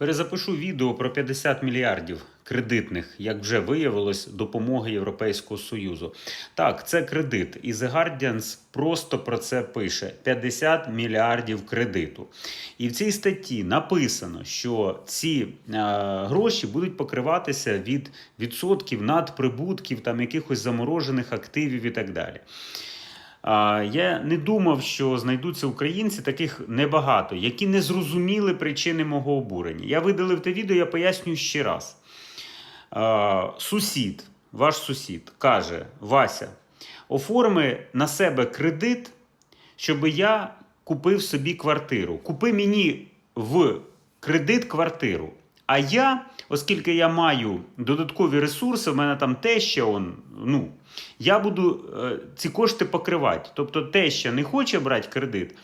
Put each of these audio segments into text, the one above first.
Перезапишу відео про 50 мільярдів кредитних, як вже виявилось, допомоги Європейського Союзу. Так, це кредит, і The Guardian просто про це пише: 50 мільярдів кредиту. І в цій статті написано, що ці е, гроші будуть покриватися від відсотків надприбутків, там якихось заморожених активів і так далі. Я не думав, що знайдуться українці, таких небагато, які не зрозуміли причини мого обурення. Я видалив те відео, я пояснюю ще раз. Сусід, ваш сусід, каже: Вася, оформи на себе кредит, щоб я купив собі квартиру. Купи мені в кредит квартиру. А я, оскільки я маю додаткові ресурси, в мене там теща, он, ну, я буду е, ці кошти покривати. Тобто теща не хоче брати кредит,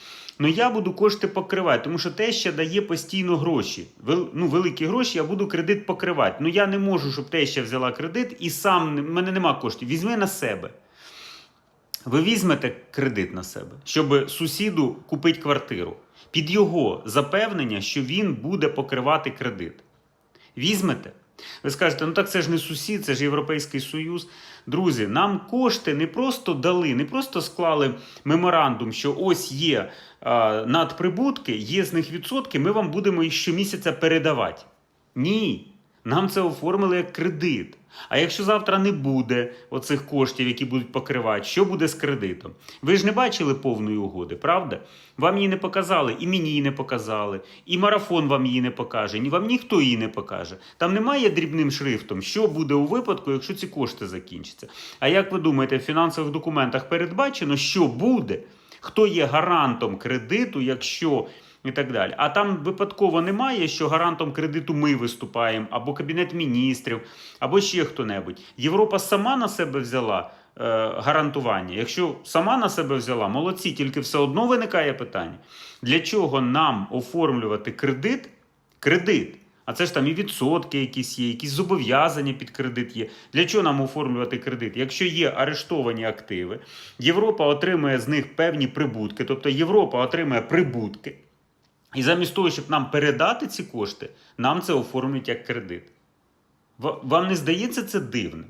але я буду кошти покривати, тому що теща дає постійно гроші. Ну, великі гроші, я буду кредит покривати. Ну я не можу, щоб теща взяла кредит і сам в мене нема коштів. Візьми на себе. Ви візьмете кредит на себе, щоб сусіду купити квартиру під його запевнення, що він буде покривати кредит. Візьмете? Ви скажете, ну так це ж не сусід, це ж Європейський Союз. Друзі, нам кошти не просто дали, не просто склали меморандум, що ось є е, надприбутки, є з них відсотки, ми вам будемо їх щомісяця передавати. Ні. Нам це оформили як кредит. А якщо завтра не буде оцих коштів, які будуть покривати, що буде з кредитом? Ви ж не бачили повної угоди, правда? Вам її не показали, і мені її не показали, і марафон вам її не покаже, ні вам ніхто її не покаже. Там немає дрібним шрифтом, що буде у випадку, якщо ці кошти закінчаться. А як ви думаєте, в фінансових документах передбачено, що буде? Хто є гарантом кредиту, якщо і так далі. А там випадково немає, що гарантом кредиту ми виступаємо, або Кабінет міністрів, або ще хто-небудь. Європа сама на себе взяла е, гарантування. Якщо сама на себе взяла, молодці, тільки все одно виникає питання: для чого нам оформлювати кредит? Кредит. А це ж там і відсотки якісь є, якісь зобов'язання під кредит є. Для чого нам оформлювати кредит? Якщо є арештовані активи, Європа отримує з них певні прибутки, тобто Європа отримує прибутки. І замість того, щоб нам передати ці кошти, нам це оформлюють як кредит. Вам не здається це дивним?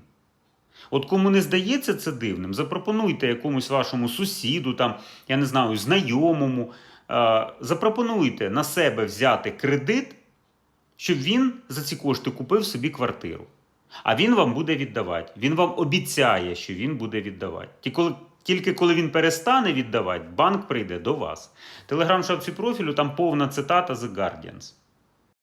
От кому не здається це дивним, запропонуйте якомусь вашому сусіду, там, я не знаю, знайомому, е, запропонуйте на себе взяти кредит, щоб він за ці кошти купив собі квартиру. А він вам буде віддавати. Він вам обіцяє, що він буде віддавати. Ті коли, тільки коли він перестане віддавати, банк прийде до вас. Телеграм-шапці профілю там повна цитата The Guardians.